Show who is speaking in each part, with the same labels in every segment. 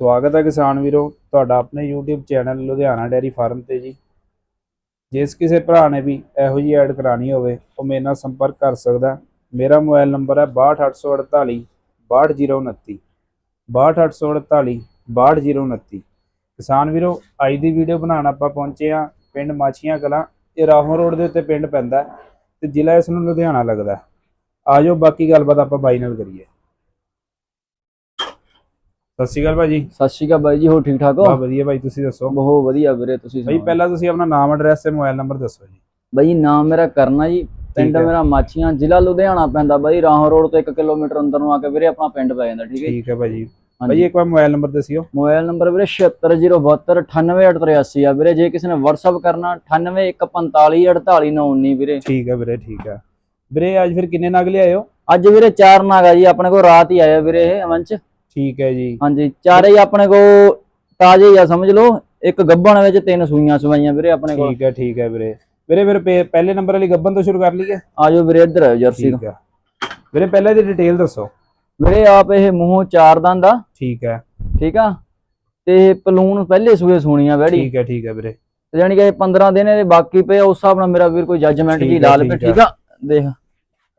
Speaker 1: ਸਵਾਗਤ ਹੈ ਕਿਸਾਨ ਵੀਰੋ, ਤੁਹਾਡਾ ਆਪਣੇ YouTube channel Ludhiana dairy farm ਤੇ ਜੀ। ਜਿਸ ਕਿਸੇ ਭਰਾ ਨੇ ਵੀ ਇਹੋ ਜਿਹੀ ਐਡ ਕਰਾਣੀ ਹੋਵੇ, ਉਹ ਮੇਰੇ ਨਾਲ ਸੰਪਰਕ ਕਰ ਸਕਦਾ ਮੇਰਾ ਮੋਬਾਈਲ ਨੰਬਰ ਹੈ 62848 62029 62848 62029 ਕਿਸਾਨ ਵੀਰੋ, ਅੱਜ ਦੀ ਵੀਡੀਓ ਬਣਾਉਣ ਆਪਾਂ ਪਹੁੰਚੇ ਆ ਪਿੰਡ ਮਾਛੀਆਂ ਕਲਾਂ, ਇਹ ਰਾਹੋਂ ਰੋਡ ਦੇ ਉੱਤੇ ਪਿੰਡ ਪੈਂਦਾ ਹੈ ਤੇ ਜ਼ਿਲ੍ਹਾ ਇਸ ਨੂੰ ਲੁਧਿਆਣਾ ਲੱਗਦਾ ਹੈ। ਆਜੋ ਬਾਕੀ ਗੱਲਬਾਤ ਆਪਾਂ ਬਾਈ ਨਾਲ ਕਰੀਏ। ਸਤਿ ਸ਼੍ਰੀ ਅਕਾਲ ਭਾਜੀ।
Speaker 2: ਸਤਿ ਸ਼੍ਰੀ ਅਕਾਲ ਬਾਈ ਜੀ ਹੋ ਠੀਕ ਠਾਕ
Speaker 1: ਬਹੁਤ
Speaker 2: ਹੋ
Speaker 1: ਵਧੀਆ ਭਾਈ ਤੁਸੀਂ ਦੱਸੋ?
Speaker 2: ਬਹੁਤ ਵਧੀਆ ਵੀਰੇ ਤੁਸੀਂ
Speaker 1: ਭਾਈ
Speaker 2: ਸੁਣਾਓ?
Speaker 1: ਪਹਿਲਾਂ ਤੁਸੀਂ ਆਪਣਾ ਨਾਮ ਐਡਰੈਸ ਤੇ ਮੋਬਾਈਲ ਨੰਬਰ ਦੱਸੋ ਜੀ।
Speaker 2: ਬਾਈ ਨਾਮ ਮੇਰਾ ਕਰਨਾ ਜੀ ਪਿੰਡ
Speaker 1: ਹੈ।
Speaker 2: ਮੇਰਾ ਮਾਛੀਆਂ ਜ਼ਿਲ੍ਹਾ ਲੁਧਿਆਣਾ ਪੈਂਦਾ ਬਾਈ ਰਾਹੋਂ ਰੋਡ ਤੋਂ 1 ਕਿਲੋਮੀਟਰ ਅੰਦਰ ਨੂੰ ਆ ਕੇ ਵੀਰੇ ਆਪਣਾ ਪਿੰਡ ਪੈ ਜਾਂਦਾ ਠੀਕ ਹੈ ਜੀ?
Speaker 1: ਠੀਕ ਹੈ ਭਾਜੀ। ਭਾਈ
Speaker 2: ਹਾਂਜੀ
Speaker 1: ਇੱਕ ਵਾਰ ਮੋਬਾਈਲ ਨੰਬਰ ਦੱਸਿਓ।
Speaker 2: ਮੋਬਾਈਲ ਨੰਬਰ ਵੀਰੇ 7607288883 ਆ ਵੀਰੇ ਜੇ ਕਿਸੇ ਨੇ WhatsApp ਕਰਨਾ 9815488919 ਵੀਰੇ।
Speaker 1: ਠੀਕ ਹੈ ਵੀਰੇ ਠੀਕ ਹੈ। ਵੀਰੇ ਅੱਜ ਫਿਰ ਕਿੰਨੇ ਨਗ ਲਿਆਇਓ?
Speaker 2: ਅੱਜ ਵੀਰੇ ਚਾਰ ਨਾਗ ਆ ਜੀ ਆਪਣੇ ਕੋਲ ਰਾਤ ਹੀ ਆਇਆ ਵੀਰੇ ਇਹ ਅਮਨ ਚ।
Speaker 1: ਠੀਕ ਹੈ ਜੀ।
Speaker 2: ਹਾਂਜੀ ਚਾਰੇ ਹੀ ਆਪਣੇ ਕੋਲ ਤਾਜ਼ੇ ਹੀ ਆ ਸਮਝ ਲਓ। ਇੱਕ ਗੱਭਣ ਵਿੱਚ ਤਿੰਨ ਸੂਈਆਂ ਸਵਾਈਆਂ ਵੀਰੇ ਆਪਣੇ ਕੋਲ।
Speaker 1: ਠੀਕ ਹੈ ਠੀਕ ਹੈ ਵੀਰੇ। ਵੀਰੇ ਫਿਰ ਪਹਿਲੇ ਨੰਬਰ ਵਾਲੀ ਗੱਬਨ ਤੋਂ ਸ਼ੁਰੂ ਕਰ ਲਈਏ?
Speaker 2: ਆਜੋ ਵੀਰੇ ਇੱਧਰ ਆਓ ਜਰਸੀ
Speaker 1: ਹੈ। ਵੀਰੇ ਪਹਿਲਾਂ ਦੀ ਡਿਟੇਲ ਦੱਸੋ।
Speaker 2: ਵੀਰੇ ਆਪ ਇਹ ਮੂੰਹੋਂ ਚਾਰ ਦੰਦ ਆ।
Speaker 1: ਠੀਕ ਹੈ।
Speaker 2: ਠੀਕ ਆ? ਤੇ ਪਲੂਨ ਪਹਿਲੇ ਸੂਏ ਸੋਣੀਆਂ ਵੈੜੀ।
Speaker 1: ਠੀਕ ਹੈ ਠੀਕ ਹੈ ਵੀਰੇ।
Speaker 2: ਜਾਣੀ ਕਿ ਇਹ 15 ਦਿਨ ਇਹਦੇ ਬਾਕੀ ਪਏ ਉਸ ਹਿਸਾਬ ਨਾਲ ਮੇਰਾ ਵੀਰ ਕੋਈ ਜੱਜਮੈਂਟ ਜੀ ਲਾ ਲਵੇ।
Speaker 1: ਠੀਕ ਆ?
Speaker 2: ਦੇਖ।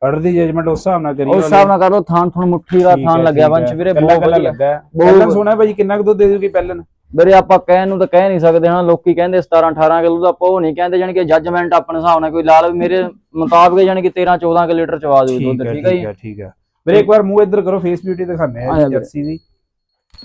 Speaker 1: ਆਰਡਰ ਦੀ ਜਜਮੈਂਟ ਉਸ ਹਿਸਾਬ ਨਾਲ ਕਰੀਓ
Speaker 2: ਉਸ ਹਿਸਾਬ ਨਾਲ ਕਰ ਥਾਨ ਥਣ ਮੁੱਠੀ ਦਾ ਥਾਨ ਲੱਗਿਆ ਵੰਸ਼ ਵੀਰੇ
Speaker 1: ਕੱਲਾ
Speaker 2: ਬਹੁਤ
Speaker 1: ਕੱਲਾ
Speaker 2: ਵਧੀਆ।
Speaker 1: ਲੱਗਾ ਪਹਿਲਾਂ ਸੋਣਾ ਭਾਜੀ ਕਿੰਨਾ ਕੁ ਦੁੱਧ ਦੇ ਦੂਗੀ ਪਹਿਲਾਂ?
Speaker 2: ਵੀਰੇ ਆਪਾਂ ਕਹਿਣ ਨੂੰ ਤਾਂ ਕਹਿ ਨਹੀਂ ਸਕਦੇ ਹਾਂ ਲੋਕੀ ਕਹਿੰਦੇ 17 18 ਕਿਲੋ ਦਾ ਆਪਾਂ ਉਹ ਨਹੀਂ ਕਹਿੰਦੇ ਜਾਣੀ ਕਿ ਜੱਜਮੈਂਟ ਆਪਣੇ ਹਿਸਾਬ ਨਾਲ ਕੋਈ ਲਾ ਲਵੇ। ਮੇਰੇ ਮੁਤਾਬਕ ਜਾਣੀ ਕਿ 13 14 ਕਿ ਲੀਟਰ ਚਵਾ ਦੂ ਦੁੱਧ
Speaker 1: ਠੀਕ ਹੈ
Speaker 2: ਜੀ?
Speaker 1: ਹੈ ਠੀਕ ਹੈ। ਵੀਰੇ ਇੱਕ ਵਾਰ ਮੂੰਹ ਇੱਧਰ ਕਰੋ ਫੇਸ ਬਿਊਟੀ ਦਿਖਾਣੇ
Speaker 2: ਆ।
Speaker 1: ਜਰਸੀ ਦੀ।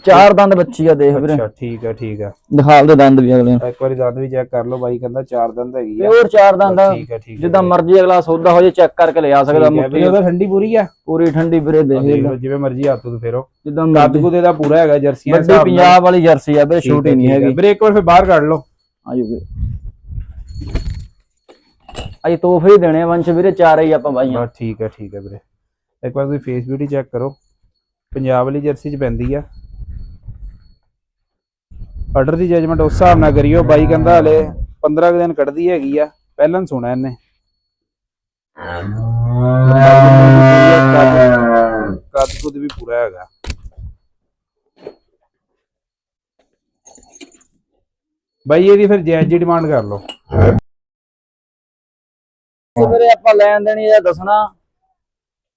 Speaker 2: ਚਾਰ ਦੰਦ ਬੱਚੀ ਆ ਦੇਖ ਵੀਰੇ।
Speaker 1: ਅੱਛਾ ਠੀਕ ਹੈ ਠੀਕ ਹੈ
Speaker 2: ਦਿਖਾਲ ਦੇ ਦੰਦ ਵੀ ਅਗਲੇ ਨੂੰ।
Speaker 1: ਇੱਕ ਵਾਰੀ ਦੰਦ ਵੀ ਚੈੱਕ ਕਰ ਲਓ ਬਾਈ ਕਹਿੰਦਾ ਚਾਰ ਦੰਦ ਹੈਗੀ ਆ।
Speaker 2: ਪਿਓਰ ਚਾਰ ਦੰਦ ਆ।
Speaker 1: ਠੀਕ ਠੀਕ
Speaker 2: ਜਿੱਦਾਂ ਮਰਜ਼ੀ ਅਗਲਾ ਸੌਦਾ ਹੋ ਜੇ ਚੈੱਕ ਕਰਕੇ ਲਿਆ ਸਕਦਾ
Speaker 1: ਠੀਕ ਹੈ ਵੀਰੇ
Speaker 2: ਮੁੱਠੀ
Speaker 1: ਉਹਦਾ ਠੰਡੀ ਪੂਰੀ ਆ?
Speaker 2: ਪੂਰੀ ਠੰਡੀ ਵੀਰੇ ਦੇਖ
Speaker 1: ਦੇਖ
Speaker 2: ਲਓ
Speaker 1: ਲਓ ਜਿਵੇਂ ਮਰਜ਼ੀ ਹੱਥ ਤੋਂ ਫੇਰੋ।
Speaker 2: ਜਿੱਦਾਂ ਮਰਜ਼ੀ।
Speaker 1: ਕੁਦ ਇਹਦਾ ਪੂਰਾ ਹੈਗਾ ਜਰਸੀਆਂ
Speaker 2: ਵੱਡੀ ਪੰਜਾਬ ਵਾਲੀ ਜਰਸੀ ਆ ਵੀਰੇ ਛੋਟੀ ਨਹੀਂ ਹੈਗੀ।
Speaker 1: ਵੀਰੇ ਇੱਕ ਵਾਰ ਫੇਰ ਬਾਹਰ ਕੱਢ ਲਓ।
Speaker 2: ਆਜੋ ਵੀਰੇ। ਅਜੇ ਤੋਹਫੇ ਹੀ ਦੇਣੇ ਆ ਵੰਸ਼ ਵੀਰੇ ਚਾਰੇ ਹੀ ਆਪਾਂ ਬਾਈਆਂ।
Speaker 1: ਬਸ ਠੀਕ ਹੈ ਠੀਕ ਹੈ ਵੀਰੇ। ਇੱਕ ਵਾਰ ਤੁਸੀਂ ਫੇਸ ਬਿਊਟੀ ਚੈੱਕ ਕਰੋ। ਪੰਜਾਬ ਵਾਲੀ ਜਰਸੀ ਚ ਪੈਂਦੀ ਆ। ਆਰਡਰ ਦੀ ਜਜਮੈਂਟ ਉਸ ਹਿਸਾਬ ਨਾਲ ਕਰਿਓ। ਬਾਈ ਕਹਿੰਦਾ ਹਲੇ 15 ਕੁ ਦਿਨ ਕੱਢਦੀ ਹੈਗੀ ਆ। ਪਹਿਲਾਂ ਸੁਣਾ ਇਹਨੇ। ਕੱਦ ਕੁਦ ਵੀ ਪੂਰਾ ਹੈਗਾ। ਬਾਈ ਇਹਦੀ ਫਿਰ ਜਾਇਜ਼ ਜੀ ਡਿਮਾਂਡ ਕਰ ਲਓ।
Speaker 2: ਤੇ ਵੀਰੇ ਆਪਾਂ ਲੈਣ ਦੇਣੀ ਇਹ ਦੱਸਣਾ।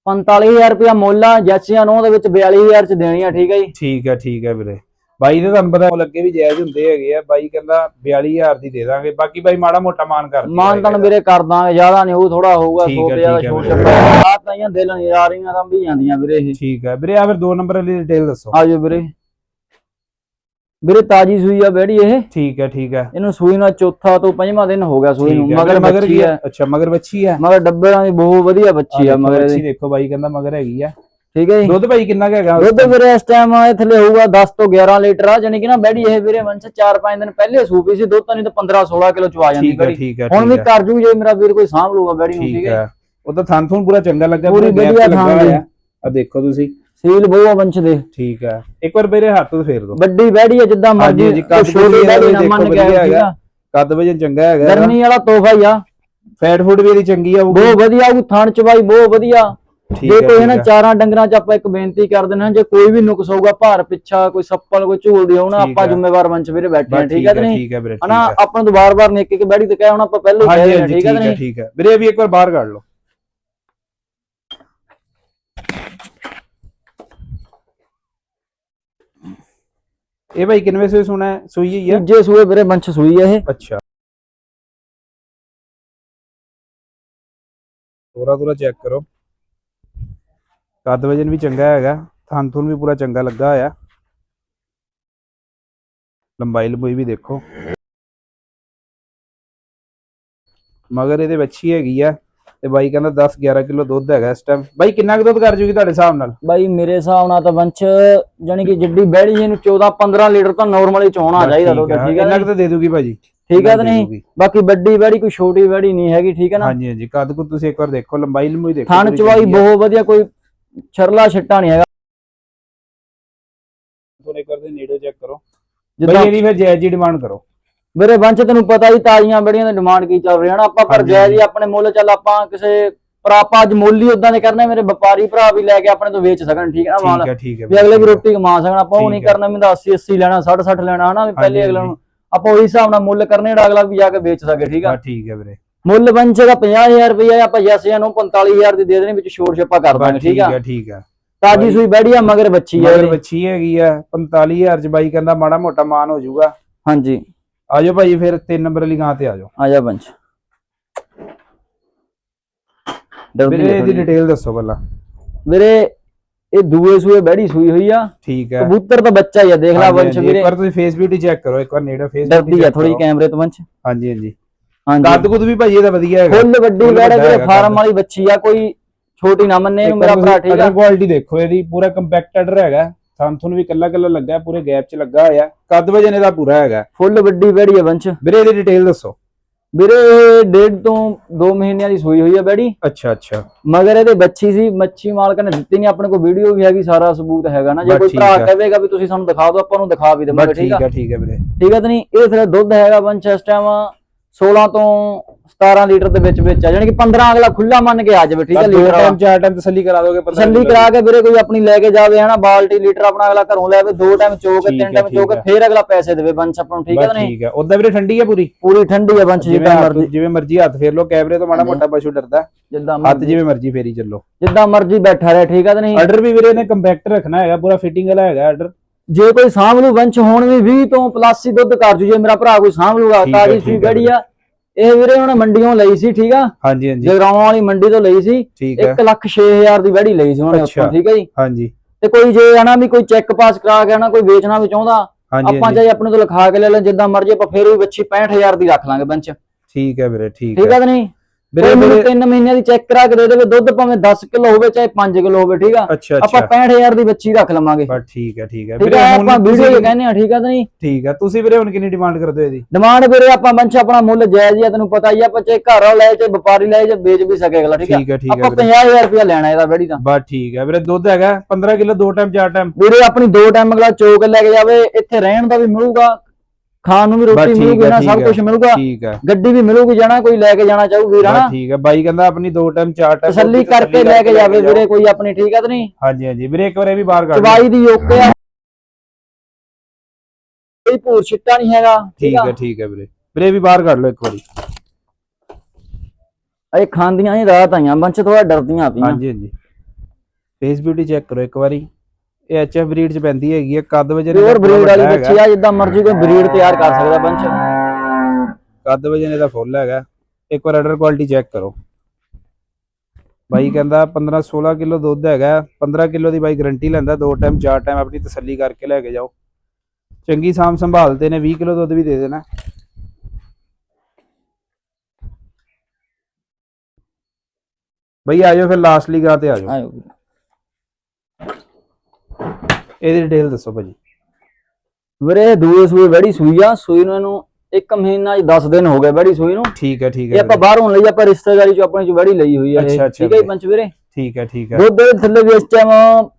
Speaker 2: 45000 ਰੁਪਇਆ ਮੁੱਲ ਆ ਜੱਚੀਆਂ ਨੂੰ ਦੇ ਵਿੱਚ 42000 ਚ ਦੇਣੀ ਆ ਠੀਕ ਹੈ ਜੀ?
Speaker 1: ਠੀਕ ਹੈ ਠੀਕ ਹੈ ਵੀਰੇ। ਬਾਈ ਦੇ ਤੁਹਾਨੂੰ ਪਤਾ ਉਹ ਲੱਗੇ ਵੀ ਜਾਇਜ਼ ਹੁੰਦੇ ਹੈਗੇ ਆ ਬਾਈ ਕਹਿੰਦਾ 42000 ਦੀ ਦੇ ਦਾਂਗੇ ਬਾਕੀ ਬਾਈ ਮਾੜਾ ਮੋਟਾ ਮਾਨ ਕਰ
Speaker 2: ਮਾਨ ਤਨ ਵੀਰੇ ਕਰ ਦਾਂਗੇ ਜ਼ਿਆਦਾ ਨਹੀਂ ਹੋਊ ਥੋੜਾ ਹੋਊਗਾ
Speaker 1: ਠੀਕ
Speaker 2: 100
Speaker 1: ਹੈ,
Speaker 2: ਜ਼ਿਆਦਾ
Speaker 1: ਠੀਕ ਹੈ
Speaker 2: ਛੋਟ ਆ ਤਾਂ ਦਿਲ ਨਹੀਂ ਆ ਰਹੀਆਂ ਰੰਭੀ ਜਾਂਦੀਆਂ ਵੀਰੇ ਇਹ।
Speaker 1: ਠੀਕ ਹੈ ਵੀਰੇ ਆ ਫਿਰ ਦੋ ਨੰਬਰ ਵਾਲੀ ਡਿਟੇਲ ਦੱਸੋ।
Speaker 2: ਆਜੋ ਵੀਰੇ। ਵੀਰੇ ਤਾਜੀ ਸੂਈ ਆ ਬੈੜੀ ਇਹ।
Speaker 1: ਠੀਕ ਹੈ ਠੀਕ ਹੈ
Speaker 2: ਇਹਨੂੰ ਸੂਈ ਨਾਲ ਚੌਥਾ ਤੋਂ ਪੰਜਵਾਂ ਦਿਨ ਹੋ ਗਿਆ ਸੂਈ ਨੂੰ ਮਗਰ
Speaker 1: ਮਗਰ ਕੀ
Speaker 2: ਆ।
Speaker 1: ਹੈ ਅੱਛਾ ਮਗਰ ਬੱਚੀ ਹੈ
Speaker 2: ਮਗਰ ਡੱਬਿਆਂ ਦੀ ਬਹੁਤ ਵਧੀਆ ਬੱਚੀ ਆ ਮਗਰ
Speaker 1: ਬੱਚੀ ਦੇਖੋ ਬਾਈ ਕਹਿੰਦਾ ਮਗਰ ਹੈਗੀ ਆ।
Speaker 2: ਠੀਕ ਹੈ ਜੀ?
Speaker 1: ਦੁੱਧ ਭਾਈ ਕਿੰਨਾ ਕੁ ਹੈਗਾ
Speaker 2: ਦੁੱਧ ਵੀਰੇ ਇਸ ਟਾਈਮ ਥੱਲੇ ਹੋਊਗਾ 10 ਤੋਂ 11 ਲੀਟਰ ਆ ਜਾਨੀ ਕਿ ਨਾ ਬੈੜੀ ਇਹ ਵੀਰੇ ਮਨ 4-5 ਦਿਨ ਪਹਿਲੇ ਸੂਪੀ ਸੀ ਦੁੱਧ ਤਾਂ ਨਹੀਂ ਤਾਂ 15-16 ਕਿਲੋ ਜਾਂਦੀ
Speaker 1: ਹੈ
Speaker 2: ਬੈੜੀ।
Speaker 1: ਠੀਕ ਹੈ
Speaker 2: ਹੁਣ ਵੀ
Speaker 1: ਹੈ
Speaker 2: ਕਰ ਜੂ ਜੇ ਮੇਰਾ ਵੀਰ ਕੋਈ ਸਾਂਭ ਲੂਗਾ ਬੈੜੀ ਨੂੰ
Speaker 1: ਠੀਕ
Speaker 2: ਹੈ
Speaker 1: ਹੈ ਉਹ ਤਾਂ ਥਣ ਥੂਣ ਪੂਰਾ ਚੰਗਾ ਲੱਗਾ
Speaker 2: ਪੂਰੀ ਵਧੀਆ ਥਾਂ ਦੀ।
Speaker 1: ਹੋਇਆ। ਆ ਦੇਖੋ ਤੁਸੀਂ।
Speaker 2: ਸੀਲ ਬਹੁਆ ਵੰਸ਼ ਦੇ।
Speaker 1: ਠੀਕ ਹੈ ਇੱਕ ਵਾਰ ਮੇਰੇ ਹੱਥ ਤੋਂ ਫੇਰ ਦਿਓ।
Speaker 2: ਵੱਡੀ ਬੈੜੀ ਹੈ ਜਿੱਦਾਂ ਮਰਜ਼ੀ
Speaker 1: ਹਾਂਜੀ, ਕੱਦ
Speaker 2: ਛੋਟੀ ਬੈੜੀ ਨਾ ਮੰਨ ਕੇ
Speaker 1: ਵਧੀਆ
Speaker 2: ਆਇਓ, ਠੀਕ
Speaker 1: ਹੈਗਾ।
Speaker 2: ਆ।
Speaker 1: ਕੱਦ ਵਜਨ ਚੰਗਾ ਹੈਗਾ।
Speaker 2: ਗਰਮੀ ਵਾਲਾ ਤੋਹਫਾ ਹੀ ਆ।
Speaker 1: ਫੈਟ ਫੂਡ ਵੀ ਇਹਦੀ ਚੰਗੀ ਆਊਗੀ
Speaker 2: ਬਹੁਤ ਵਧੀਆ ਉਹ ਥਣ ਚਵਾਈ ਬਹੁਤ ਵਧੀਆ। ਜੇ ਕੋਈ
Speaker 1: ਹੈ।
Speaker 2: ਚਾਰਾਂ ਡੰਗਰਾਂ 'ਚ ਆਪਾਂ ਇੱਕ ਬੇਨਤੀ ਕਰ ਦਿੰਦੇ ਹਾਂ ਜੇ ਕੋਈ ਵੀ ਨੁਕਸ ਹੋਊਗਾ ਭਾਰ ਪਿੱਛਾ ਕੋਈ ਸੱਪਲ ਕੋਈ ਝੂਲਦੀ ਹੋਣਾ
Speaker 1: ਠੀਕ
Speaker 2: ਆਪਾਂ। ਜ਼ਿੰਮੇਵਾਰ ਮੰਚ ਵੀਰੇ ਬੈਠੇ ਹਾਂ ਠੀਕ ਹੈ ਨਹੀਂ?
Speaker 1: ਠੀਕ ਹੈ ਵੀਰੇ ਠੀਕ
Speaker 2: ਹਨਾ ਆਪਾਂ ਨੂੰ ਵਾਰ-ਵਾਰ ਨੇ ਇੱਕ ਇੱਕ ਬੈੜੀ ਤੇ ਕਹਿ ਹੁਣ ਆਪਾਂ ਪਹਿਲਾਂ ਹੀ ਕਹਿ ਰਹੇ ਠੀਕ ਹੈ ਨਹੀਂ?
Speaker 1: ਠੀਕ ਹੈ। ਵੀਰੇ ਵੀ ਇੱਕ ਵਾਰ ਬਾਹਰ ਕੱਢ ਲਓ। ਇਹ ਭਾਈ ਕਿੰਨਵੇਂ ਸੇ ਸੁਣਾ ਹੈ? ਸੂਈ ਹੀ ਹੈ?
Speaker 2: ਦੂਜੇ ਸੂਏ ਵੀਰੇ ਬੰਚ ਸੂਈ ਹੈ ਇਹ।
Speaker 1: ਅੱਛਾ। ਥੋੜਾ ਥੋੜਾ ਚੈੱਕ ਕਰੋ। ਕੱਦ ਵਜਨ ਵੀ ਚੰਗਾ ਹੈਗਾ ਥਣ ਥੁਣ ਵੀ ਪੂਰਾ ਚੰਗਾ ਲੱਗਾ ਹੋਇਆ। ਲੰਬਾਈ ਲੰਬਾਈ ਵੀ ਦੇਖੋ। ਮਗਰ ਇਹਦੇ ਵੱਛੀ ਹੈਗੀ ਆ ਤੇ ਬਾਈ ਕਹਿੰਦਾ 10 11 ਕਿਲੋ ਦੁੱਧ ਹੈਗਾ ਇਸ ਟਾਈਮ ਬਾਈ ਕਿੰਨਾ ਕੁ ਦੁੱਧ ਕਰ ਜੂਗੀ ਤੁਹਾਡੇ ਹਿਸਾਬ ਨਾਲ?
Speaker 2: ਬਾਈ ਮੇਰੇ ਹਿਸਾਬ ਨਾਲ ਤਾਂ ਬੰਚ ਜਾਨੀ ਕਿ ਜਿੱਡੀ ਬੈੜੀ ਇਹਨੂੰ 14-15 ਲੀਟਰ ਤਾਂ ਨਾਰਮਲੀ ਚੋਣਾ ਚਾਹੀਦਾ ਦੁੱਧ ਠੀਕ ਹੈ
Speaker 1: ਇੰਨਾ ਕੁ
Speaker 2: ਨਾ?
Speaker 1: ਤਾਂ ਦੇ ਦੂਗੀ ਭਾਜੀ।
Speaker 2: ਠੀਕ ਹੈ ਤਾਂ ਨਹੀਂ। ਬਾਕੀ ਵੱਡੀ ਬੈੜੀ ਕੋਈ ਛੋਟੀ ਬੈੜੀ ਨਹੀਂ ਹੈਗੀ ਠੀਕ ਹੈ ਨਾ?
Speaker 1: ਹਾਂਜੀ ਹਾਂਜੀ। ਕੱਦ ਕੁ ਤੁਸੀਂ ਇੱਕ ਵਾਰ ਦੇਖੋ ਲੰਬਾਈ ਲੰਬਾਈ ਦੇਖੋ
Speaker 2: ਥਣ ਚਵਾਈ
Speaker 1: ਆ।
Speaker 2: ਬਹੁਤ ਵਧੀਆ ਕੋਈ ਛਰਲਾ ਛਿੱਟਾ ਨਹੀਂ ਹੈਗਾ।
Speaker 1: ਤੁਹਾਨੂੰ ਇੱਕ ਵਾਰ ਦੇ ਨੇੜੇ ਚੈੱਕ ਕਰੋ। ਬਈ ਇਹਦੀ ਫਿਰ ਜਾਇਜ਼ ਜੀ ਡਿਮਾਂਡ ਕਰੋ।
Speaker 2: ਵੀਰੇ ਬੰਚ ਤੈਨੂੰ ਪਤਾ ਹੀ ਤਾਜ਼ੀਆਂ ਬੜੀਆਂ ਦੀ ਡਿਮਾਂਡ ਕੀ ਚੱਲ ਰਹੀ ਹੈ ਨਾ ਆਪਾਂ ਪਰ ਜਾਇਜ਼ ਹੀ ਆਪਣੇ ਮੁੱਲ ਚੱਲ ਆਪਾਂ ਕਿਸੇ ਪਰ ਆਪਾਂ ਅੱਜ ਮੁੱਲ ਹੀ ਉਦਾਂ ਦੇ ਕਰਨੇ ਮੇਰੇ ਵਪਾਰੀ ਭਰਾ ਵੀ ਲੈ ਕੇ ਆਪਣੇ ਤੋਂ ਵੇਚ ਸਕਣ ਠੀਕ ਹੈ ਨਾ ਮਾਲ? ਵੀ ਅਗਲੇ ਵੀ ਰੋਟੀ ਕਮਾ ਸਕਣ ਆਪਾਂ ਉਹ ਨਹੀਂ। ਕਰਨਾ ਮੈਂ 80 80 ਲੈਣਾ 60 60 ਲੈਣਾ ਹਨਾ ਵੀ ਪਹਿਲੇ ਅਗਲੇ ਨੂੰ ਆਪਾਂ ਉਹੀ ਹਿਸਾਬ ਨਾਲ ਮੁੱਲ ਕਰਨੇ ਜਿਹੜਾ ਅਗਲਾ ਵੀ ਜਾ ਕੇ ਵੇਚ ਸਕੇ ਠੀਕ ਆ?
Speaker 1: ਠੀਕ ਹੈ ਵੀਰੇ।
Speaker 2: ਮੁੱਲ ਬੰਚੇ ਦਾ 50000 ਰੁਪਇਆ ਆਪਾਂ ਜੈਸੇ ਨੂੰ 45000 ਦੀ ਦੇ ਦੇਣੀ ਵਿੱਚ ਛੋੜ ਛੱਪਾ ਕਰ ਦਾਂਗੇ ਠੀਕ ਆ?
Speaker 1: ਠੀਕ ਹੈ
Speaker 2: ਤਾਜੀ ਸੂਈ ਬੈੜੀ ਆ ਮਗਰ ਬੱਚੀ ਆ
Speaker 1: ਮਗਰ। ਬੱਚੀ ਹੈਗੀ ਆ 45000 ਚ ਬਾਈ ਕਹਿੰਦਾ ਮਾੜਾ ਮੋਟਾ ਮਾਨ ਹੋ ਜਾਊਗਾ।
Speaker 2: ਹਾਂਜੀ।
Speaker 1: ਆਜੋ ਭਾਈ ਫਿਰ 3 ਨੰਬਰ ਵਾਲੀ ਗਾਂ ਤੇ ਆਜੋ।
Speaker 2: ਆ ਜਾ ਬੰਚ
Speaker 1: ਵੀਰੇ
Speaker 2: ਥੋੜ੍ਹੀ।
Speaker 1: ਡਿਟੇਲ ਦੱਸੋ ਪਹਿਲਾਂ।
Speaker 2: ਵੀਰੇ ਇਹ ਦੂਏ ਸੂਏ ਬੈੜੀ ਸੂਈ ਹੋਈ ਆ।
Speaker 1: ਠੀਕ ਹੈ
Speaker 2: ਕਬੂਤਰ ਤਾਂ ਬੱਚਾ ਹੀ ਆ ਦੇਖ ਲੈ ਬੰਚ ਵੀਰੇ
Speaker 1: ਇੱਕ ਵਾਰ। ਤੁਸੀਂ ਫੇਸ ਬਿਊਟੀ ਚੈੱਕ ਕਰੋ ਇੱਕ ਵਾਰ ਨੇੜੇ ਫੇਸ
Speaker 2: ਡਰਦੀ ਆ ਥੋੜੀ ਕੈਮਰੇ ਤੋਂ ਬੰਚ
Speaker 1: ਹਾਂਜੀ ਹਾਂਜੀ।
Speaker 2: ਹਾਂਜੀ।
Speaker 1: ਕੱਦ ਕੁਦ ਵੀ ਭਾਈ ਇਹਦਾ ਵਧੀਆ ਹੈਗਾ।
Speaker 2: ਫੁੱਲ ਵੱਡੀ
Speaker 1: ਫੁੱਲ
Speaker 2: ਬੈੜ
Speaker 1: ਵੱਡਾ
Speaker 2: ਵੀਰੇ
Speaker 1: ਹੈਗਾ
Speaker 2: ਫਾਰਮ। ਵਾਲੀ ਬੱਚੀ ਆ ਕੋਈ ਛੋਟੀ ਨਾ ਮੰਨੇ ਇਹਨੂੰ ਮੇਰਾ ਭਰਾ ਠੀਕ ਆ।
Speaker 1: ਕੁਆਲਿਟੀ ਦੇਖੋ ਇਹਦੀ ਪੂਰਾ ਕੰਪੈਕਟ ਆਰਡਰ ਹੈਗਾ ਵੀ ਕੱਲਾ ਕੱਲਾ ਲੱਗਾ ਹੈ, ਪੂਰੇ ਗੈਪ 'ਚ ਲੱਗਾ ਹੋਇਆ। ਕੱਦ ਵਜਨ ਇਹਦਾ ਪੂਰਾ ਹੈਗਾ।
Speaker 2: ਫੁੱਲ ਵੱਡੀ ਬੈੜੀ ਆ ਬੰਚ।
Speaker 1: ਵੀਰੇ ਇਹਦੀ ਡਿਟੇਲ ਦੱਸੋ।
Speaker 2: ਵੀਰੇ ਇਹ ਡੇਢ ਤੋਂ 2 ਮਹੀਨਿਆਂ ਦੀ ਸੂਈ ਹੋਈ ਆ ਬੈੜੀ
Speaker 1: ਅੱਛਾ ਅੱਛਾ।
Speaker 2: ਮਗਰ ਇਹਦੇ ਬੱਚੀ ਸੀ ਮੱਛੀ ਮਾਲਕ ਨੇ ਦਿੱਤੀ ਨਹੀਂ ਆਪਣੇ ਕੋਲ ਵੀਡੀਓ ਵੀ ਹੈਗੀ ਸਾਰਾ ਸਬੂਤ ਹੈਗਾ ਨਾ। ਜੇ
Speaker 1: ਬਸ
Speaker 2: ਕੋਈ
Speaker 1: ਠੀਕ
Speaker 2: ਭਰਾ
Speaker 1: ਆ।
Speaker 2: ਕਹੇਗਾ ਵੀ ਤੁਸੀਂ ਸਾਨੂੰ ਦਿਖਾ ਦਿਓ ਆਪਾਂ ਨੂੰ ਦਿਖਾ ਵੀ ਦੇਵਾਂਗੇ ਠੀਕ
Speaker 1: ਠੀਕ
Speaker 2: ਆ
Speaker 1: ਹੈ ਠੀਕ ਹੈ ਵੀਰੇ।
Speaker 2: ਠੀਕ ਹੈ ਤੇ ਨਹੀਂ? ਇਹ ਫਿਰ ਦੁੱਧ ਹੈਗਾ ਬੰਚ ਇਸ ਟਾਈਮ 16 ਤੋਂ 17 ਲੀਟਰ ਦੇ ਵਿੱਚ ਵਿੱਚ ਆ ਜਾਣੀ ਕਿ 15 ਅਗਲਾ ਖੁੱਲਾ ਮੰਨ ਕੇ ਆ ਜਾਵੇ ਠੀਕ ਹੈ ਲੀਟਰ
Speaker 1: ਟਾਈਮ ਚਾਰ ਟਾਈਮ ਤਸੱਲੀ ਕਰਾ ਦੋਗੇ
Speaker 2: ਤਸੱਲੀ ਕਰਾ ਕੇ ਵੀਰੇ ਕੋਈ ਆਪਣੀ ਲੈ ਕੇ ਜਾਵੇ ਹਨਾ ਬਾਲਟੀ ਲੀਟਰ ਆਪਣਾ ਅਗਲਾ ਘਰੋਂ ਲੈ ਆਵੇ ਦੋ ਟਾਈਮ ਚੋ ਕੇ ਤਿੰਨ ਟਾਈਮ ਚੋ ਕੇ ਫੇਰ ਅਗਲਾ ਪੈਸੇ ਦੇਵੇ ਬੰਚ ਆਪਾਂ ਨੂੰ ਠੀਕ ਹੈ ਨਹੀਂ?
Speaker 1: ਠੀਕ ਹੈ। ਉਦਾਂ ਵੀਰੇ ਠੰਡੀ ਹੈ ਪੂਰੀ?
Speaker 2: ਪੂਰੀ ਠੰਡੀ ਹੈ ਬੰਚ
Speaker 1: ਜਿਵੇਂ
Speaker 2: ਜਿੱਦਾਂ ਮਰਜ਼ੀ।
Speaker 1: ਜਿਵੇਂ ਮਰਜ਼ੀ ਹੱਥ ਫੇਰ ਲਓ ਕੈਮਰੇ ਤੋਂ ਮਾੜਾ ਮੋਟਾ ਪਸ਼ੂ ਡਰਦਾ।
Speaker 2: ਜਿੱਦਾਂ
Speaker 1: ਹੱਥ ਜਿਵੇਂ ਮਰਜ਼ੀ ਫੇਰੀ ਚੱਲੋ।
Speaker 2: ਜਿੱਦਾਂ ਮਰਜ਼ੀ ਬੈਠਾ ਰਹੇ ਠੀਕ ਹੈ ਤੇ ਨਹੀਂ?
Speaker 1: ਆਰਡਰ ਵੀ ਵੀਰੇ ਨੇ ਕੰਪੈਕਟ ਰੱਖਣਾ ਹੈਗਾ ਪੂਰਾ ਫਿਟਿੰਗ ਵਾਲਾ ਹੈਗਾ ਆਰਡਰ
Speaker 2: ਜੇ ਕੋਈ ਸਾਂਭ ਲੂ ਬੰਚ ਹੁਣ ਵੀ 20 ਤੋਂ ਪਲੱਸ ਹੀ ਦੁੱਧ ਕਰ ਜੂ ਜੇ ਮੇਰਾ ਭਰਾ ਕੋਈ ਸਾਂਭ ਲੂਗਾ
Speaker 1: ਠੀਕ ਹੈ,
Speaker 2: ਤਾਜੀ
Speaker 1: ਠੀਕ ਹੈ
Speaker 2: ਗੜੀ ਆ। ਇਹ ਵੀਰੇ ਹੁਣ ਮੰਡੀੋਂ ਲਈ ਸੀ ਠੀਕ ਆ?
Speaker 1: ਹਾਂਜੀ ਹਾਂਜੀ।
Speaker 2: ਜਗਰਾਉਂ ਵਾਲੀ ਮੰਡੀ ਤੋਂ ਲਈ ਸੀ।
Speaker 1: ਠੀਕ ਹੈ।
Speaker 2: 1 ਲੱਖ 6000 ਦੀ ਵੜੀ ਲਈ ਸੀ ਉਹਨੇ। ਉੱਥੋਂ ਠੀਕ ਹੈ ਜੀ?
Speaker 1: ਹਾਂਜੀ।
Speaker 2: ਤੇ ਕੋਈ ਜੇ ਹਨਾ ਵੀ ਕੋਈ ਚੈੱਕ ਪਾਸ ਕਰਾ ਕੇ ਹਨਾ ਕੋਈ ਵੇਚਣਾ ਵੀ ਚਾਹੁੰਦਾ ਆਪਾਂ ਚਾਹੇ ਆਪਣੇ ਤੋਂ ਲਿਖਾ ਕੇ ਲੈ ਲੈ ਜਿੱਦਾਂ ਮਰਜ਼ੀ ਆਪਾਂ ਫੇਰ ਵੀ ਬੱਚੀ 65000 ਦੀ ਰੱਖ ਲਾਂਗੇ ਬੰਚ
Speaker 1: ਠੀਕ ਹੈ ਵੀਰੇ ਠੀਕ
Speaker 2: ਠੀਕ
Speaker 1: ਹੈ।
Speaker 2: ਹੈ ਕਿ ਨਹੀਂ?
Speaker 1: ਵੀਰੇ
Speaker 2: ਮੈਨੂੰ
Speaker 1: ਵੀਰੇ
Speaker 2: 3 ਮਹੀਨਿਆਂ ਦੀ ਚੈੱਕ ਕਰਾ ਕੇ ਦੇ ਦੇਵੇ ਦੁੱਧ ਭਾਵੇਂ 10 ਕਿਲੋ ਹੋਵੇ ਚਾਹੇ 5 ਕਿਲੋ ਹੋਵੇ ਠੀਕ ਆ?
Speaker 1: ਅੱਛਾ
Speaker 2: ਆਪਾਂ
Speaker 1: ਅੱਛਾ।
Speaker 2: 65000 ਦੀ ਬੱਚੀ ਰੱਖ ਲਵਾਂਗੇ।
Speaker 1: ਬਸ ਠੀਕ ਹੈ ਠੀਕ ਹੈ
Speaker 2: ਠੀਕ
Speaker 1: ਵੀਰੇ
Speaker 2: ਹੈ
Speaker 1: ਹੁਣ
Speaker 2: ਆਪਾਂ ਵੀਡੀਓ ਚ ਕਹਿੰਦੇ ਆ ਠੀਕ ਆ ਤੇ ਨਹੀਂ?
Speaker 1: ਠੀਕ ਹੈ ਤੁਸੀਂ ਵੀਰੇ ਹੁਣ ਕਿੰਨੀ ਡਿਮਾਂਡ ਕਰਦੇ ਹੋ ਇਹਦੀ?
Speaker 2: ਡਿਮਾਂਡ ਵੀਰੇ ਆਪਾਂ ਬੰਚ ਆਪਣਾ ਮੁੱਲ ਜਾਇਜ਼ ਹੀ ਆ ਤੈਨੂੰ ਪਤਾ ਹੀ ਆ ਆਪਾਂ ਚਾਹੇ ਘਰ ਵਾਲਾ ਲੈ ਚਾਹੇ ਵਪਾਰੀ ਲੈ ਚਾਹੇ ਵੇਚ ਵੀ ਸਕੇ ਅਗਲਾ ਠੀਕ ਆ?
Speaker 1: ਹੈ ਹੈ
Speaker 2: ਆਪਾਂ
Speaker 1: ਵੀਰੇ।
Speaker 2: 50000 ਰੁਪਇਆ ਲੈਣਾ ਇਹਦਾ ਬੈੜੀ ਦਾ।
Speaker 1: ਬਸ ਠੀਕ ਹੈ ਵੀਰੇ ਦੁੱਧ ਹੈਗਾ 15 ਕਿਲੋ ਦੋ ਟਾਈਮ ਚਾਰ ਟਾਈਮ।
Speaker 2: ਵੀਰੇ ਆਪਣੀ ਦੋ ਟਾਈਮ ਅਗਲਾ ਚੋਕ ਲੈ ਕੇ ਜਾਵੇ ਇੱਥੇ ਰਹਿਣ ਦਾ ਵੀ ਮਿਲੂਗਾ ਖਾਣ ਨੂੰ ਵੀ
Speaker 1: ਬਸ
Speaker 2: ਰੋਟੀ
Speaker 1: ਠੀਕ
Speaker 2: ਮਿਲੂਗੀ
Speaker 1: ਹੈ,
Speaker 2: ਨਾ
Speaker 1: ਠੀਕ
Speaker 2: ਸਭ
Speaker 1: ਹੈ।
Speaker 2: ਕੁਝ ਮਿਲੂਗਾ।
Speaker 1: ਠੀਕ ਹੈ
Speaker 2: ਗੱਡੀ ਵੀ ਮਿਲੂਗੀ ਜਾਣਾ ਕੋਈ ਲੈ ਕੇ ਜਾਣਾ ਚਾਹੂ ਵੀਰ ਹਨਾ?
Speaker 1: ਠੀਕ ਹੈ ਬਾਈ ਕਹਿੰਦਾ ਆਪਣੀ ਦੋ ਟਾਈਮ ਚਾਰ ਟਾਈਮ
Speaker 2: ਤਸੱਲੀ ਕਰਕੇ ਲੈ ਕੇ ਜਾਵੇ ਵੀਰੇ ਕੋਈ ਆਪਣੀ ਠੀਕ ਆ ਤੇ ਨਹੀਂ?
Speaker 1: ਹਾਂਜੀ ਹਾਂਜੀ। ਵੀਰੇ ਇੱਕ ਵਾਰ ਇਹ ਵੀ ਬਾਹਰ ਕੱਢ ਲਓ।
Speaker 2: ਚਵਾਈ ਦੀ ਓਕੇ ਆ। ਕੋਈ ਭੂਰ ਛਿੱਟਾ ਨਹੀਂ ਹੈਗਾ ਠੀਕ ਆ?
Speaker 1: ਹੈ ਠੀਕ ਹੈ ਵੀਰੇ। ਵੀਰੇ ਇਹ ਵੀ ਬਾਹਰ ਕੱਢ ਲਓ ਇੱਕ ਵਾਰੀ।
Speaker 2: ਇਹ ਖਾਂਦੀਆਂ ਹੀ ਰਾਤ ਆਈਆਂ ਬੰਚ ਥੋੜਾ ਡਰਦੀਆਂ ਪਈਆਂ।
Speaker 1: ਹਾਂਜੀ ਹਾਂਜੀ। ਫੇਸ ਬਿਊਟੀ ਚੈੱਕ ਕਰੋ ਇੱਕ ਵਾਰੀ। ਇਹ ਐਚਐਫ ਬਰੀਡ ਚ ਪੈਂਦੀ ਹੈਗੀ ਹੈ ਕੱਦ ਵਜਨ
Speaker 2: ਪਿਓਰ ਬਰੀਡ ਵਾਲੀ ਬੱਚੀ ਆ ਜਿੱਦਾਂ ਮਰਜ਼ੀ ਕੋਈ ਬਰੀਡ ਤਿਆਰ ਕਰ ਸਕਦਾ ਬੰਚ।
Speaker 1: ਕੱਦ ਵਜਨ ਇਹਦਾ ਫੁੱਲ ਹੈਗਾ। ਇੱਕ ਵਾਰ ਆਰਡਰ ਕੁਆਲਿਟੀ ਚੈੱਕ ਕਰੋ। ਬਾਈ ਕਹਿੰਦਾ 15 16 ਕਿਲੋ ਦੁੱਧ ਹੈਗਾ। 15 ਕਿਲੋ ਦੀ ਬਾਈ ਗਰੰਟੀ ਲੈਂਦਾ। ਦੋ ਟਾਈਮ ਚਾਰ ਟਾਈਮ ਆਪਣੀ ਤਸੱਲੀ ਕਰਕੇ ਲੈ ਕੇ ਜਾਓ। ਚੰਗੀ ਸਾਮ ਸੰਭਾਲਦੇ ਨੇ 20 ਕਿਲੋ ਦੁੱਧ ਵੀ ਦੇ ਦੇਣਾ। ਬਈ ਆਜੋ ਫਿਰ ਲਾਸਟਲੀ ਗਾਂ ਤੇ ਆਜੋ
Speaker 2: ਵੀਰੇ।
Speaker 1: ਇਹਦੀ ਡਿਟੇਲ ਦੱਸੋ ਭਾਜੀ।
Speaker 2: ਵੀਰੇ ਦੂਏ ਸੂਏ ਬੜੀ ਸੂਈ ਆ ਸੂਈ ਨੂੰ ਇਹਨੂੰ ਇੱਕ ਮਹੀਨਾ 10 ਦਿਨ ਹੋ ਗਏ ਬੜੀ ਸੂਈ ਨੂੰ।
Speaker 1: ਠੀਕ ਹੈ ਠੀਕ
Speaker 2: ਇਹ
Speaker 1: ਹੈ
Speaker 2: ਆਪਾਂ ਬਾਹਰੋਂ ਲਈ ਆਪਾਂ ਰਿਸ਼ਤੇਦਾਰੀ ਚ ਆਪਣੀ ਚ ਬੜੀ ਲਈ ਹੋਈ ਇਹ।
Speaker 1: ਅੱਛਾ
Speaker 2: ਠੀਕ ਹੈ। ਪੰਚ ਵੀਰੇ?
Speaker 1: ਠੀਕ ਹੈ ਠੀਕ ਹੈ।
Speaker 2: ਦੁੱਧ ਦੇ ਥੱਲੇ ਵੀ ਇਸ ਟਾਈਮ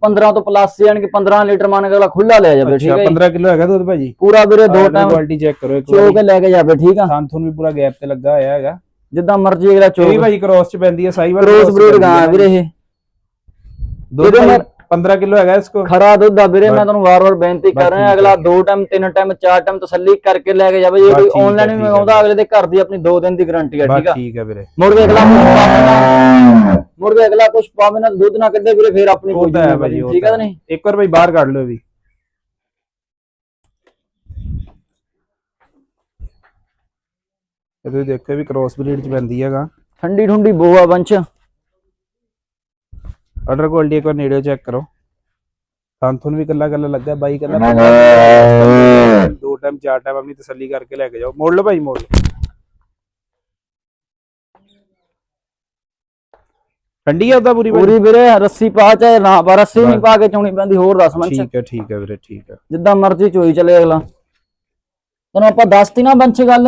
Speaker 2: 15 ਤੋਂ ਪਲੱਸ ਯਾਨੀ ਕਿ 15 ਲੀਟਰ ਮੰਨ ਕੇ ਅਗਲਾ ਖੁੱਲਾ ਲੈ ਜਾਵੇ ਠੀਕ ਹੈ ਜੀ।
Speaker 1: 15 ਕਿਲੋ ਹੈਗਾ ਦੁੱਧ ਭਾਜੀ?
Speaker 2: ਪੂਰਾ ਵੀਰੇ ਦੋ ਟਾਈਮ
Speaker 1: ਕੁਆਲਿਟੀ ਚੈੱਕ ਕਰੋ ਇੱਕ
Speaker 2: ਚੋ
Speaker 1: ਵਾਰੀ।
Speaker 2: ਕੇ ਲੈ ਕੇ ਜਾਵੇ ਠੀਕ ਆ।
Speaker 1: ਥਾਨ ਵੀ ਪੂਰਾ ਗੈਪ ਤੇ ਲੱਗਾ ਹੋਇਆ ਹੈਗਾ।
Speaker 2: ਜਿੱਦਾਂ ਮਰਜ਼ੀ ਅਗਲਾ
Speaker 1: ਇਹ ਵੀ
Speaker 2: ਚੋ
Speaker 1: ਭਾਜੀ ਕ੍ਰੋਸ ਚ ਪੈਂਦੀ ਹੈ ਸਾਈਵਾਲ
Speaker 2: ਕਰੋਸ ਬਰੀਡ ਗਾਂ ਵੀਰੇ ਇਹ।
Speaker 1: ਦੁੱਧ 15 ਕਿਲੋ ਹੈਗਾ ਇਸ ਕੋ।
Speaker 2: ਖਰਾ ਦੁੱਧ ਆ ਵੀਰੇ ਮੈਂ ਤੁਹਾਨੂੰ ਵਾਰ-ਵਾਰ ਬੇਨਤੀ ਕਰ ਰਿਹਾ ਅਗਲਾ। ਦੋ ਟਾਈਮ ਤਿੰਨ ਟਾਈਮ ਚਾਰ ਟਾਈਮ ਤਸੱਲੀ ਕਰਕੇ ਲੈ ਕੇ ਜਾਵੇ ਜੇ ਕੋਈ ਆਨਲਾਈਨ ਵੀ ਮੰਗਾਉਂਦਾ ਅਗਲੇ ਦੇ ਘਰ ਦੀ ਆਪਣੀ 2 ਦਿਨ ਦੀ ਗਾਰੰਟੀ ਹੈ ਠੀਕ ਆ?
Speaker 1: ਠੀਕ ਹੈ ਵੀਰੇ।
Speaker 2: ਮੁੜ ਕੇ ਅਗਲਾ ਮੁੜ ਕੇ ਅਗਲਾ ਕੁਝ ਪਾਵੇ ਨਾ ਦੁੱਧ ਨਾ ਕੱਢੇ ਵੀਰੇ ਫਿਰ ਆਪਣੀ ਕੋਈ ਠੀਕ ਹੈ। ਨਹੀਂ?
Speaker 1: ਇੱਕ ਵਾਰ ਭਾਈ ਬਾਹਰ ਕੱਢ ਲਓ ਵੀ। ਇਹ ਤੁਸੀਂ ਦੇਖੋ ਵੀ ਕ੍ਰੋਸ ਬਰੀਡ ਚ ਪੈਂਦੀ ਹੈਗਾ।
Speaker 2: ਠੰਡੀ ਠੁੰਡੀ ਬੋਆ ਬੰਚ।
Speaker 1: ਆਰਡਰ ਕੁਆਲਿਟੀ ਇੱਕ ਵਾਰ ਨੇੜੇ ਚੈੱਕ ਕਰੋ। ਥੁਨ ਵੀ ਕੱਲਾ ਕੱਲਾ ਲੱਗਾ ਬਾਈ ਕਹਿੰਦਾ ਦੋ ਟਾਈਮ ਚਾਰ ਟਾਈਮ ਆਪਣੀ ਤਸੱਲੀ ਕਰਕੇ ਲੈ ਕੇ ਜਾਓ। ਮੋੜ ਲਓ ਭਾਈ ਮੋੜ ਲਓ ਠੰਡੀ ਆ ਉਹਦਾ ਪੂਰੀ
Speaker 2: ਪੂਰੀ ਵੀਰੇ ਰੱਸੀ ਪਾ ਚਾਹੇ ਨਾ ਪਾ ਰੱਸੀ ਨਹੀਂ। ਪਾ ਕੇ ਚੋਣੀ ਪੈਂਦੀ ਹੋਰ ਦੱਸ ਬੰਚ
Speaker 1: ਠੀਕ ਹੈ ਠੀਕ ਹੈ ਵੀਰੇ ਠੀਕ ਹੈ।
Speaker 2: ਜਿੱਦਾਂ ਮਰਜ਼ੀ ਚੋਈ ਚਲੇ ਅਗਲਾ। ਤੈਨੂੰ ਆਪਾਂ ਦੱਸਤੀ ਨਾ ਬੰਚ ਗੱਲ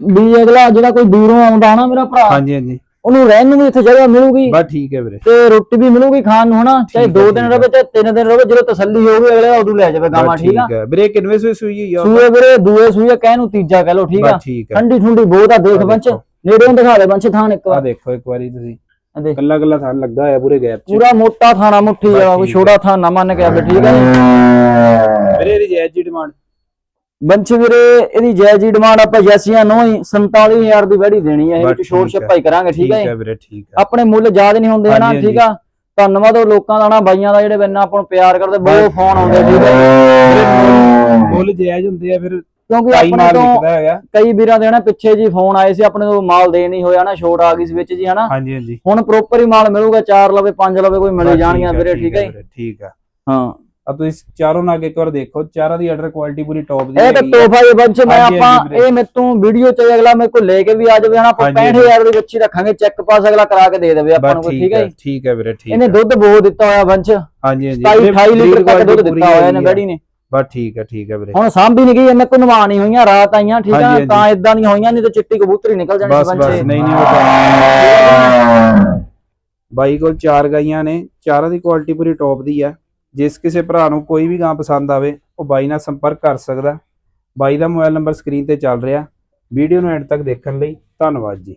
Speaker 2: ਵੀ ਅਗਲਾ ਜਿਹੜਾ ਕੋਈ ਦੂਰੋਂ ਆਉਂਦਾ ਨਾ ਮੇਰਾ ਭਰਾ।
Speaker 1: ਹਾਂਜੀ ਹਾਂਜੀ।
Speaker 2: ਉਹਨੂੰ ਰਹਿਣ ਨੂੰ ਵੀ ਇੱਥੇ ਜਗ੍ਹਾ ਮਿਲੂਗੀ।
Speaker 1: ਬਸ ਠੀਕ ਹੈ ਵੀਰੇ।
Speaker 2: ਤੇ ਰੋਟੀ ਵੀ ਮਿਲੂਗੀ ਖਾਣ ਨੂੰ ਹਨਾ ਚਾਹੇ
Speaker 1: ਠੀਕ ਹੈ,
Speaker 2: 2
Speaker 1: ਠੀਕ
Speaker 2: ਦਿਨ। ਰਵੇ ਚਾਹੇ 3 ਦਿਨ ਰਵੇ ਜਦੋਂ ਤਸੱਲੀ ਹੋਊਗੀ ਅਗਲੇ ਉਦੋਂ ਲੈ ਜਾਵੇ ਗਾਵਾਂ ਠੀਕ ਆ?
Speaker 1: ਹੈ। ਵੀਰੇ ਕਿੰਨਵੇਂ ਸੂਈ ਸੂਈ ਆ?
Speaker 2: ਸੂਏ ਵੀਰੇ ਦੂਏ ਸੂਏ ਕਹਿ ਨੂੰ ਤੀਜਾ ਕਹਿ ਲੋ ਠੀਕ ਆ? ਠੰਡੀ ਠੁੰਡੀ ਬਹੁਤ ਆ ਦੇਖ ਬੰਚ। ਨੇੜਿਓਂ ਦਿਖਾ ਦੇ ਬੰਚ ਥਾਣ ਇੱਕ
Speaker 1: ਆ
Speaker 2: ਵਾਰ
Speaker 1: ਦੇਖੋ ਇੱਕ ਵਾਰੀ ਤੁਸੀਂ।
Speaker 2: ਦੇਖ।
Speaker 1: ਕੱਲਾ ਕੱਲਾ ਥਾਂ ਲੱਗਾ ਹੋਇਆ ਪੂਰੇ ਗੈਪ 'ਚ।
Speaker 2: ਪੂਰਾ ਮੋਟਾ ਥਾਣਾ ਮੁੱਠੀ ਆ ਕੋਈ ਛੋਟਾ ਥਾਣਾ ਮੰਨ ਕੇ ਆਵੇ ਠੀਕ ਹੈ ਜੀ।
Speaker 1: ਵੀਰੇ ਇਹਦੀ ਜਾਇਜ਼ ਜੀ ਡਿਮਾਂਡ।
Speaker 2: ਬੰਚੀ ਵੀਰੇ ਇਹਦੀ ਜੈ ਜੀ ਡਿਮਾਂਡ ਆਪਾਂ ਜੈਸੀਆਂ ਨੂੰ ਹੀ 47000 ਦੀ ਵੈੜੀ ਦੇਣੀ ਹੈ ਇਹ
Speaker 1: ਠੀਕ ਹੈ।
Speaker 2: ਛਪਾਈ ਕਰਾਂਗੇ ਠੀਕ ਹੈ ਜੀ?
Speaker 1: ਵੀਰੇ ਠੀਕ ਹੈ
Speaker 2: ਆਪਣੇ ਮੁੱਲ ਜ਼ਿਆਦਾ ਨਹੀਂ ਹੁੰਦੇ ਹਨਾ ਠੀਕ ਆ? ਧੰਨਵਾਦ ਉਹ ਲੋਕਾਂ ਦਾ ਨਾ ਬਾਈਆਂ ਦਾ ਜਿਹੜੇ ਬੰਨਾ ਆਪਾਂ ਨੂੰ ਪਿਆਰ ਕਰਦੇ ਬਹੁਤ ਫੋਨ ਆਉਂਦੇ ਠੀਕ ਹੈ
Speaker 1: ਮੁੱਲ ਜਾਇਜ਼ ਹੁੰਦੇ ਆ ਫਿਰ
Speaker 2: ਕਿਉਂਕਿ
Speaker 1: ਕਾਈ
Speaker 2: ਆਪਣੇ ਤੋਂ ਕਈ ਵੀਰਾਂ ਦੇ ਨਾ ਪਿੱਛੇ ਜੀ ਫੋਨ ਆਏ ਸੀ ਆਪਣੇ ਤੋਂ ਮਾਲ ਦੇ ਨਹੀਂ ਹੋਇਆ ਨਾ ਛੋਟ ਆ ਗਈ ਸੀ ਵਿੱਚ ਜੀ ਹਨਾ?
Speaker 1: ਹਾਂਜੀ ਹਾਂਜੀ।
Speaker 2: ਹੁਣ ਪ੍ਰੋਪਰ ਹੀ ਮਾਲ ਮਿਲੂਗਾ 4 ਲਵੇ 5 ਲਵੇ ਕੋਈ ਮਿਲ ਜਾਣਗੀਆਂ ਵੀਰੇ ਠੀਕ ਹੈ
Speaker 1: ਠੀਕ ਆ।
Speaker 2: ਹਾਂ।
Speaker 1: ਆ ਤੁਸੀਂ ਚਾਰੋਂ ਨਾਗ ਇੱਕ ਵਾਰ ਦੇਖੋ ਚਾਰਾਂ ਦੀ ਆਰਡਰ ਕੁਆਲਿਟੀ ਪੂਰੀ ਟੌਪ ਦੀ
Speaker 2: ਇਹ ਤਾਂ। ਤੋਹਫਾ ਇਹ ਬੰਚ ਮੈਂ ਆਪਾਂ। ਇਹ ਮੇਤੋਂ ਵੀਡੀਓ ਚ ਅਗਲਾ ਮੇਰੇ ਕੋਲ ਲੈ ਕੇ ਵੀ ਆ ਜਾਵੇ ਹਨਾ ਆਪਾਂ
Speaker 1: ਹਾਂਜੀ,
Speaker 2: 65000 ਦੇ ਵਿੱਚ ਹੀ ਰੱਖਾਂਗੇ ਚੈੱਕ ਪਾਸ ਅਗਲਾ ਕਰਾ ਕੇ ਦੇ ਦੇਵੇ ਆਪਾਂ ਨੂੰ
Speaker 1: ਠੀਕ
Speaker 2: ਹੈ
Speaker 1: ਹੈ? ਠੀਕ ਹੈ ਵੀਰੇ ਠੀਕ
Speaker 2: ਇਹਨੇ
Speaker 1: ਹੈ
Speaker 2: ਦੁੱਧ ਬਹੁਤ ਦਿੱਤਾ ਹੋਇਆ ਬੰਚ
Speaker 1: ਹਾਂਜੀ ਹਾਂਜੀ
Speaker 2: 27
Speaker 1: ਵੀਰੇ,
Speaker 2: 28 ਲੀਟਰ ਤੱਕ ਦੁੱਧ ਦਿੱਤਾ ਹੋਇਆ ਇਹਨੇ। ਬੈੜੀ ਨੇ
Speaker 1: ਬਸ ਠੀਕ ਹੈ ਠੀਕ ਹੈ ਵੀਰੇ
Speaker 2: ਹੁਣ ਸਾਂਭੀ ਨਹੀਂ ਗਈ ਇਹਨੇ ਕੋ ਨਵਾਣੀ ਹੋਈਆਂ ਰਾਤ ਆਈਆਂ ਠੀਕ
Speaker 1: ਹਾਂਜੀ।
Speaker 2: ਤਾਂ ਇਦਾਂ ਦੀਆਂ ਹੋਈਆਂ ਨਹੀਂ ਤਾਂ ਚਿੱਟੀ ਕਬੂਤਰੀ ਨਿਕਲ ਜਾਣੀ
Speaker 1: ਬਸ
Speaker 2: ਸੀ
Speaker 1: ਬਸ
Speaker 2: ਬੰਚੇ
Speaker 1: ਨਹੀਂ ਨਹੀਂ ਉਹ ਬਾਈ ਕੋਲ ਚਾਰ ਗਾਈਆਂ ਨੇ ਚਾਰਾਂ ਦੀ ਕੁਆਲਿਟੀ ਪੂਰੀ ਟੌਪ ਦੀ ਆ ਜਿਸ ਕਿਸੇ ਭਰਾ ਨੂੰ ਕੋਈ ਵੀ ਗਾਂ ਪਸੰਦ ਆਵੇ, ਉਹ ਬਾਈ ਨਾਲ ਸੰਪਰਕ ਕਰ ਸਕਦਾ ਬਾਈ ਦਾ ਮੋਬਾਈਲ ਨੰਬਰ ਸਕਰੀਨ ਤੇ ਚੱਲ ਰਿਹਾ ਵੀਡੀਓ ਨੂੰ ਐਂਡ ਤੱਕ ਦੇਖਣ ਲਈ ਧੰਨਵਾਦ ਜੀ।